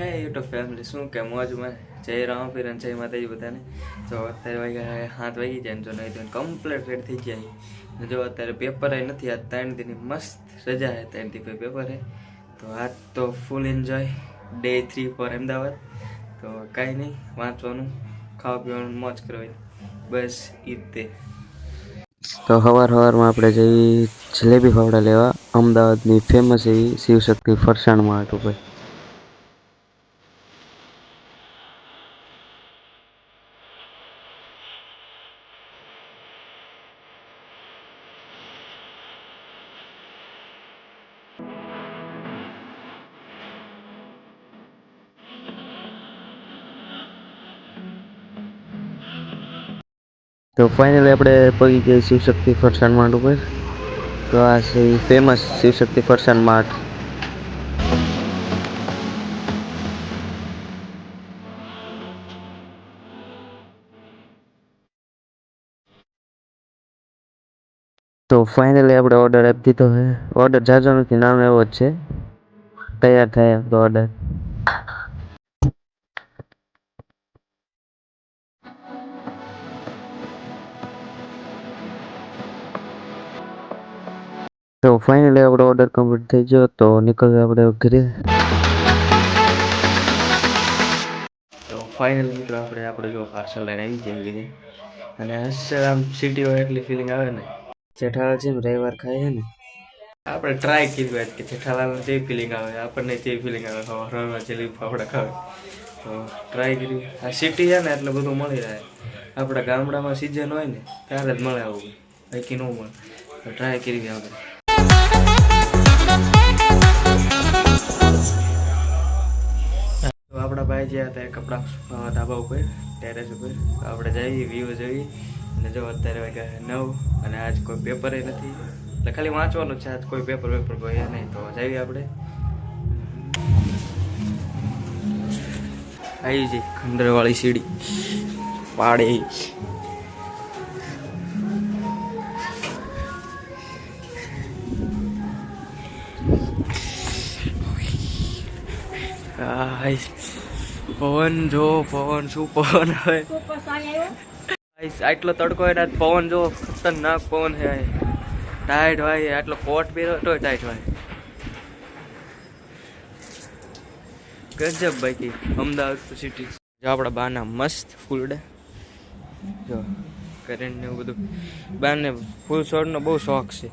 હે YouTube family શું કે મોજમાં જય રામપીર અને જય માતાજી બધાને જો અત્યારે વાગ્યા હાથ વાગી જાય જો નહીં તો કમ્પ્લીટ રેડ થઈ જાય જો અત્યારે પેપર નથી આ ત્રણ દિન મસ્ત રજા હે ત્રણ દી પેપર હે તો આજ તો full enjoy day three four Ahmedabad તો કાંઈ નહીં વાંચવાનું ખાવા પીવાનું મોજ કરવાની બસ ઈ તે તો સવાર સવારમાં આપણે જઈ જલેબી ફાવડા લેવા અમદાવાદની ફેમસ એવી શિવશક્તિ ફરસાણ માર્ટ ઉપર તો ફાઇનલી આપણે પગી ગઈ શિવશક્તિ ફરસાણ માર્ટ ઉપર. તો આ છે ફેમસ શિવશક્તિ ફરસાણ માર્ટ તો ફાઇનલી આપણે ઓર્ડર આપી દીધો છે. ઓર્ડર જાજો નથી નામ એવો જ છે. તૈયાર થાય તો ઓર્ડર તો ફાઇનલી આપણો ઓર્ડર કમ્પ્લીટ થઈ ગયો તો નીકળ્યો આપણે ઘરે તો ફાઇનલી મિત્રો, આપણે આપણે જો પાર્સલ લઈને આવી જાય કીધી અને હશે આમ સિટી હોય એટલી ફિલિંગ આવે ને. જેઠાલાલ જેમ રવિવાર ખાય ને. આપણે ટ્રાય કીધું આજ કે જેઠાલાલ જે ફિલિંગ આવે, આપણને તે ફિલિંગ આવે રવિવાર જલેબી ફાફડા ખાવે. તો ટ્રાય કરી આ સિટી છે ને, એટલે બધું મળી રહે. આપણા ગામડામાં સિઝન હોય ને, ત્યારે જ મળે આવું. બાકી ન મળે. ટ્રાય કરી આપણે. ભાઈ જ્યાં હતા કપડાં ધાબા ઉપર ટેરેસ ઉપર. આપણે જઈએ વ્યૂ જોઈ અને જો અત્યારે વાગ્યા નવ અને આજ કોઈ પેપર નથી. એટલે ખાલી વાંચવાનું છે, આજ કોઈ પેપર પેપર કોઈ નહીં. તો જઈએ આપણે. આવી જઈ ખંડરવાળી સીડી. પાડે. ગાઈસ પવન જો, પવન શું પવન ગાઈસ આટલો તડકો હોય ને પવન જો ખતરનાક પવન છે ટાઈટ હોય, આટલો કોટ પહેરો તો ટાઈટ હોય. ગજબ બાકી, અમદાવાદ સિટી જો આપણા બાના મસ્ત ફૂલડે જો કરંટ ને એવું બધું. બાને ફૂલ છોડનો બહુ શોખ છે.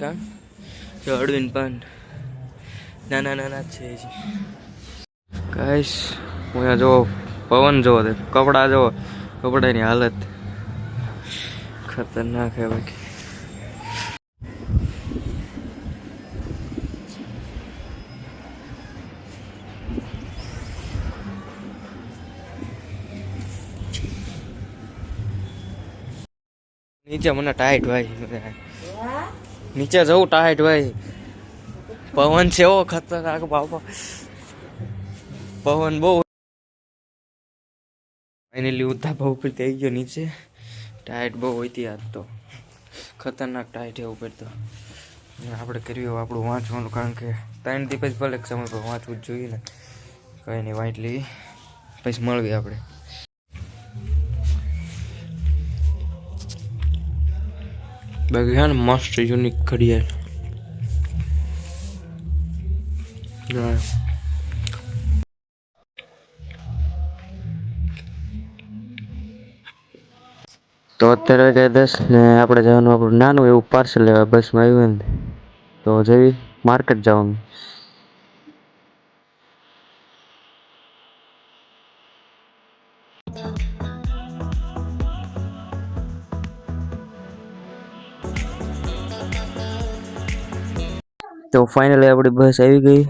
કા? જો અડવિન પાન નાના નાના છે કઈશ હું જો પવન જોવો તે કપડાં જોવો કપડાની હાલત ખતરનાક હે બાકી નીચે મને ટાઈટ ભાઈ. નીચે જવું ટાઈટ ભાઈ. પવન છે એવો ખતરનાક બાપા. પવન બહુ ફાઇનલી ઉતાપા ઉપર થઈ ગયો નીચે. ટાયટ બહુ હોતી આજ તો. ખતરનાક ટાયટ એ ઉપર તો. આપણે કર્યું આપણું વાંચવાનું, કારણ કે ત્રણ પછી ભલે સમય પર વાંચવું જ જોઈએ ને. કંઈ નહીં વાંચ લઈ પછી મળવી આપણે. બાકી છે ને મસ્ત યુનિક ઘડિયાળ. તો અત્યારે વાગ્યા દસ ને આપણે જવાનું આપણું નાનું એવું પાર્સલ લેવા બસમાં આવ્યું ને તો જઈ માર્કેટ જવાનું. તો ફાઇનલી આપણી બસ આવી ગઈ.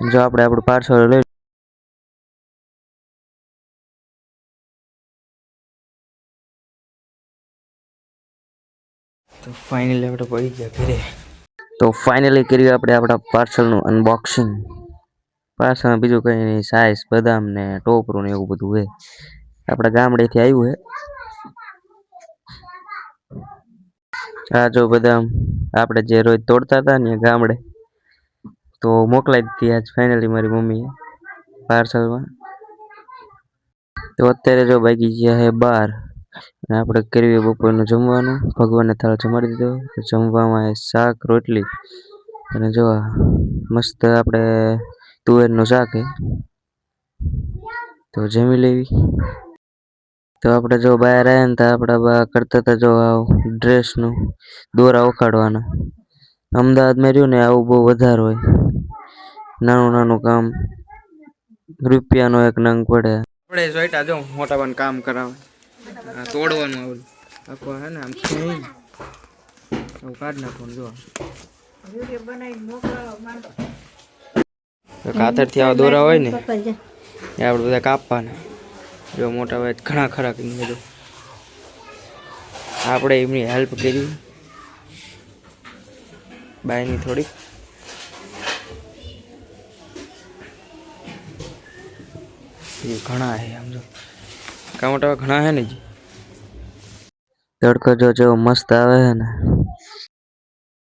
જો આપણે આપણું પાર્સલ લઈ તો ફાઇનલી આપણે પડી ગયા ઘરે. તો ફાઇનલી કર્યું આપણે આપણા પાર્સલનું અનબોક્સિંગ પાર્સલમાં બીજું કંઈ નહીં સાઈઝ બદામ ને ટોપરું ને એવું બધું હે. આપણા ગામડેથી આવ્યું હે. આ જો બદામ આપણે જે રોજ તોડતા હતા ને ગામડે, તો મોકલાઈ દીધી આજ ફાઇનલી મારી મમ્મીએ પાર્સલમાં. તો અત્યારે જો બાકી ગયા હે બાર. અને આપણે કરવી બપોરનું જમવાનું. ભગવાનને થાળ જમાડી દીધો. જમવામાં શાક, રોટલી અને જો મસ્ત આપણે તુવેરનું શાક હે. તો જમી લેવી. તો આપણે જો બહાર આવ્યા ને તો આપણે કરતા હતા જો ડ્રેસનું દોરા ઉખાડવાના. અમદાવાદમાં રહ્યું ને આવું બહુ વધારે હોય. નાનું નાનું કામ. રૂપિયાનો એક નંગ પડે. આપણે જોઈતા જો મોટા પણ કામ કરાવે આ તોડવાનું આવું. આખો હે ને આમ. ખેંચી આવું કાઢ નાખવાનું જો. કાતરથી આવા દોરા હોય ને એ આપણે બધા કાપવાના. જો મોટા ભાઈ ઘણા ખરા કઈ બધું. આપણે એમની હેલ્પ કરી. બાયની થોડીક. એ ઘણા હે આમ જો. કા મોટા ભાઈ ઘણા હે ને જી તડકો જો જો મસ્ત આવે છે ને.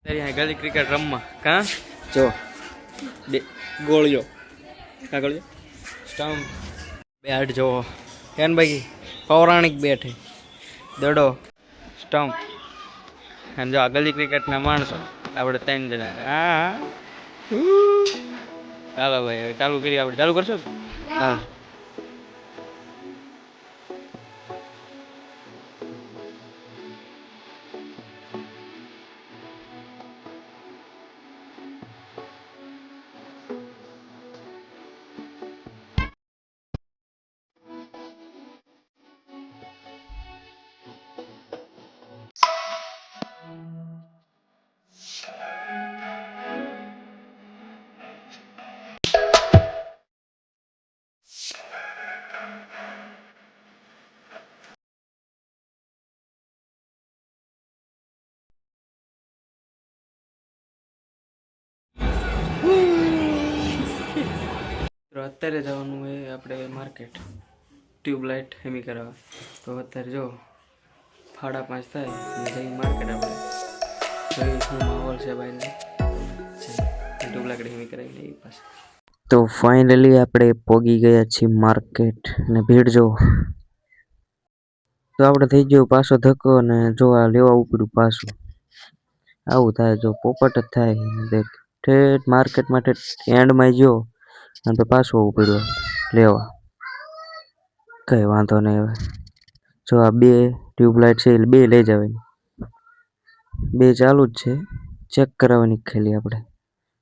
તારી આ ગલી ક્રિકેટ રમવા કા? જો. બે ગોળિયો કા ગોળિયો સ્ટમ્પ. બેટ જો કેન ભાઈ પૌરાણિક બેટ હે દડો. સ્ટમ્પ. અને જો આ ગલી ક્રિકેટના માણસો આપણે ત્રણ જણા. હા. ચાલો ભાઈ હવે ચાલુ કરીએ આપણે. ચાલુ કરશો? હા. તો અત્યારે જવાનું એ આપણે માર્કેટ ટ્યુબલાઇટ હેમી કરાવવા તો અત્યારે જો, ફાડા પાંચ થાય જઈ માર્કેટ આપણે જોઈ શું માહોલ છે ભાઈને. ટ્યુબલાઇટ હેમી કરાવી લઈએ પાસે તો ફાઇનલી આપણે પોગી ગયા છીએ માર્કેટ ને ભીડ જો. તો આપણે થઈ ગયો પાછો ધક્કો, ને જો આ લેવા ઉપડ્યું પાછું. આવું થાય, જો પોપટ જ થાય. ઠેઠ માર્કેટમાં ઠેઠ એન્ડમાં ગયો. અને તો આવવું પડ્યું. લેવા. કંઈ વાંધો નહીં હવે. જો આ બે ટ્યુબલાઇટ છે બે લઈ જવાની. બે ચાલુ જ છે. ચેક કરાવવાની ખાલી આપણે.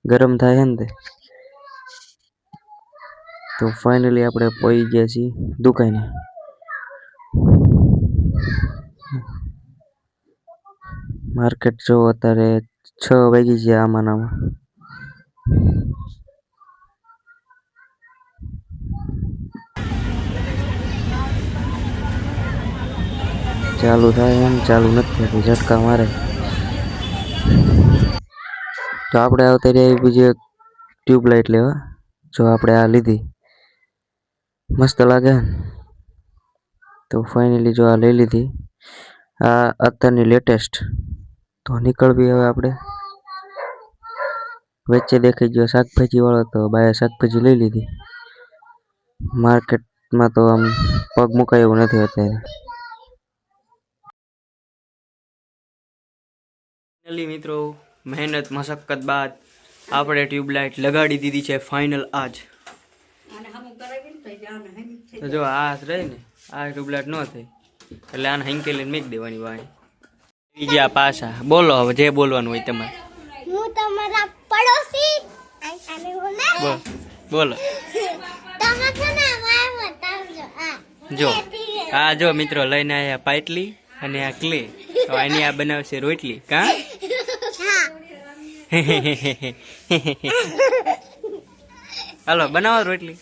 ગરમ થાય છે ને તે. તો ફાઇનલી આપણે પહોંચી ગયા છીએ દુકાને. માર્કેટ જો અત્યારે છ વાગી ગયા આમાં આમાં ચાલુ થાય એમ ચાલુ નથી થતું ઝટકા મારે તો આપણે આવતા રહ્યા બીજી એક ટ્યુબલાઇટ લેવા જો આપણે આ લીધી મસ્ત લાગે ને? તો ફાઇનલી જો આ લઈ લીધી આ અત્યારની લેટેસ્ટ તો નીકળવી હવે આપણે વચ્ચે દેખાઈ ગયો શાકભાજી વાળો તો બાએ શાકભાજી લઈ લીધી। માર્કેટમાં તો આમ પગ મુકાય એવું નથી અત્યારે। ફાઇનલી મિત્રો મહેનત મશક્કત બાદ આપણે ટ્યુબલાઇટ લગાડી દીધી છે ફાઇનલ આજ. તો જો આ રહી ને આ ટ્યુબલાઇટ ન થઈ. એટલે આને હંકેલીને મેક દેવાની વાય બીજા પાછા. બોલો હવે જે બોલવાનું હોય તમારે. હું તમારા પડોશી? બોલ બોલો. તમે છે ને મારે બતાવજો આ જો આ જો મિત્રો લઈને આયા પાટલી અને આ ક્લે. તો આની આ બનાવશે રોટલી. કા? હાલો, બનાવો રોટલી.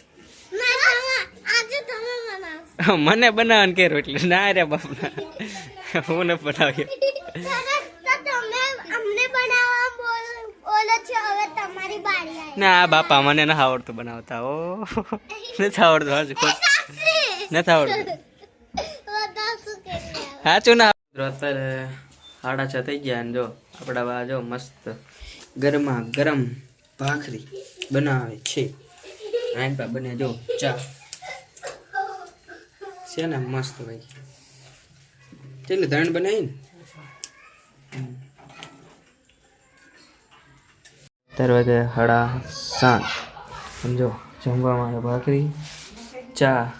ના મને બનાવવાનું કે રોટલી? ના રે બાપના. હું ન બનાવ્યો. ના બાપા મને નથી આવડતું બનાવતા ઓ નથી આવડતું, હાજુ નથી આવડતું. સાચું ના? અત્યારે સાડા છ થઈ ગયા ને જો, આપણા બા જો મસ્ત ગરમા ગરમ ભાખરી બનાવે છે. આઈનપા બને જો ચા. છે ને મસ્ત ભાઈ. ચેટલી ધણ બનાવી વાગે હળા સાત સમજો જમવામાં આવે ભાખરી, ચા,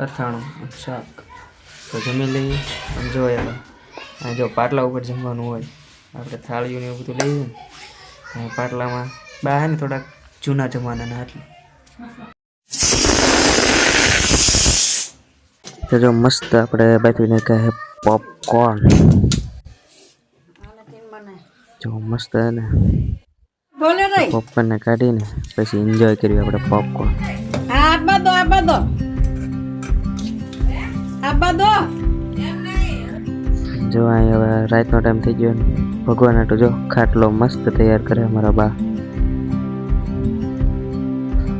અથાણું શાક. તો જમી લઈએ. અને જો હવે જો પાટલા ઉપર જમવાનું હોય. આપણે થાળીઓને એવું બધું લઈએ ને. પાટલામાં બહાર ને થોડાક જૂના જમાનાના એટલે. તો જો મસ્ત આપણે બાફીને કહે પોપકોર્ન જો મસ્ત હે ને. પોપકોર્ન ને કાઢીને પછી એન્જોય કર્યું આપણે પોપકોર્ન આપવા દો આબા દો. આબા દો. જો અહીં હવે રાતનો ટાઈમ થઈ ગયો ને. ભગવાન હાટુ જો ખાટલો મસ્ત તૈયાર કરે અમારા બા.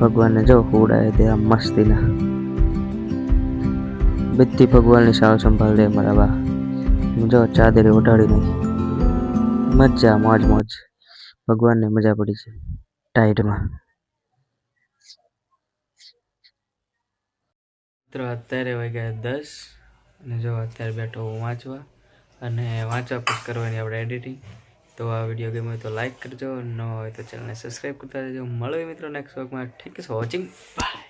ભગવાનને જો હુડાય તે આમ મસ્તીના. બધી ભગવાનની સાવ સંભાળ દે અમારા બા. જો ચાદરી ઉડાડી નાખી. મજા, મોજ મોજ. ભગવાનને મજા પડી છે. ટાઈટમાં. મિત્રો, અત્યારે વાગ્યા દસ અને જો અત્યારે બેઠો હું વાંચવા. અને વાંચવા પછી કરવાની આપણે એડિટિંગ તો આ વીડિયો ગમ્યો હોય તો લાઈક કરજો. ન હોય તો ચેનલને સબસ્ક્રાઈબ કરતા રહેજો. મળે મિત્રો next વર્કમાં thank you for watching bye